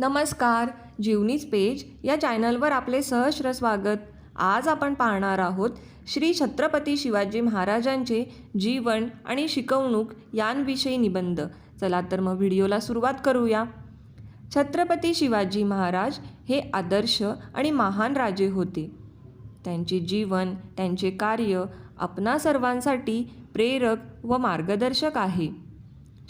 नमस्कार जीवनीच पेज या चॅनलवर आपले सहश्र स्वागत. आज आपण पाहणार आहोत श्री छत्रपती शिवाजी महाराजांचे जीवन आणि शिकवणूक यांविषयी निबंध. चला तर मग व्हिडिओला सुरुवात करूया. छत्रपती शिवाजी महाराज हे आदर्श आणि महान राजे होते. त्यांचे जीवन त्यांचे कार्य आपणा सर्वांसाठी प्रेरक व मार्गदर्शक आहे.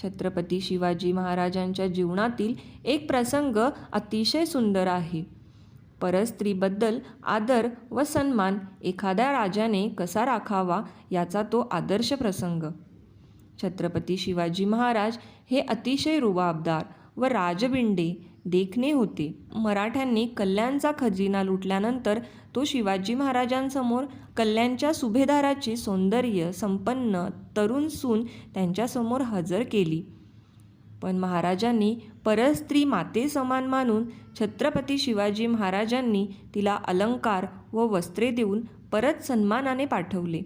छत्रपती शिवाजी महाराजांच्या जीवनातील एक प्रसंग अतिशय सुंदर आहे. परस्त्रीबद्दल आदर व सन्मान एखाद्या राजाने कसा राखावा याचा तो आदर्श प्रसंग. छत्रपती शिवाजी महाराज हे अतिशय रुबाबदार व राजबिंडे देखणे होते. मराठ्यांनी कल्याणचा खजिना लुटल्यानंतर तो शिवाजी महाराजांसमोर कल्याणच्या सुभेदाराची सौंदर्य संपन्न तरुण सून त्यांच्यासमोर हजर केली. पण महाराजांनी परस्त्री माते समान मानून छत्रपती शिवाजी महाराजांनी तिला अलंकार व वस्त्रे देऊन परत सन्मानाने पाठवले.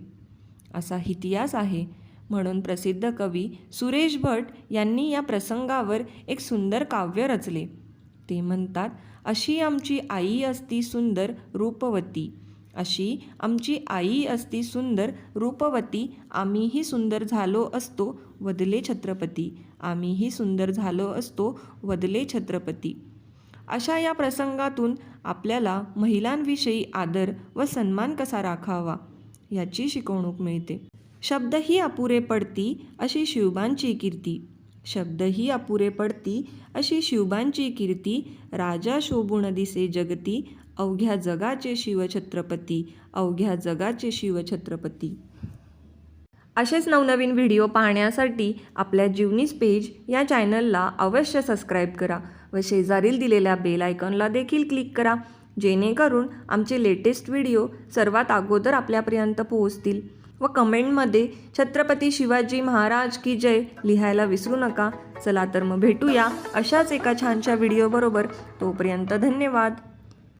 असा इतिहास आहे. म्हणून प्रसिद्ध कवी सुरेश भट यांनी या प्रसंगावर एक सुंदर काव्य रचले. ते म्हणतात अशी आमची आई असती सुंदर रूपवती. अशी आमची आई असती सुंदर रूपवती. आम्हीही सुंदर झालो असतो वदले छत्रपती. आम्हीही सुंदर झालो असतो वदले छत्रपती. अशा या प्रसंगातून आपल्याला महिलांविषयी आदर व सन्मान कसा राखावा याची शिकवणूक मिळते. शब्दही अपुरे पडती अशी शिवबांची कीर्ती. शब्दही अपुरे पडती अशी शिवबांची कीर्ती राजा शोभून दिसे जगती अवघ्या जगाचे शिवछत्रपती अवघ्या जगाचे शिवछत्रपती. असेच नवनवीन व्हिडिओ पाहण्यासाठी आपल्या जीवनीस पेज या चॅनलला अवश्य सबस्क्राईब करा व शेजारील दिलेल्या बेल आयकॉनला देखील क्लिक करा जेणेकरून आमचे लेटेस्ट व्हिडिओ सर्वात अगोदर आपल्यापर्यंत पोहोचतील. व कमेंटमध्ये छत्रपती शिवाजी महाराज की जय लिहायला विसरू नका. चला तर मग भेटूया अशाच एका छानशा व्हिडिओबरोबर तोपर्यंत धन्यवाद.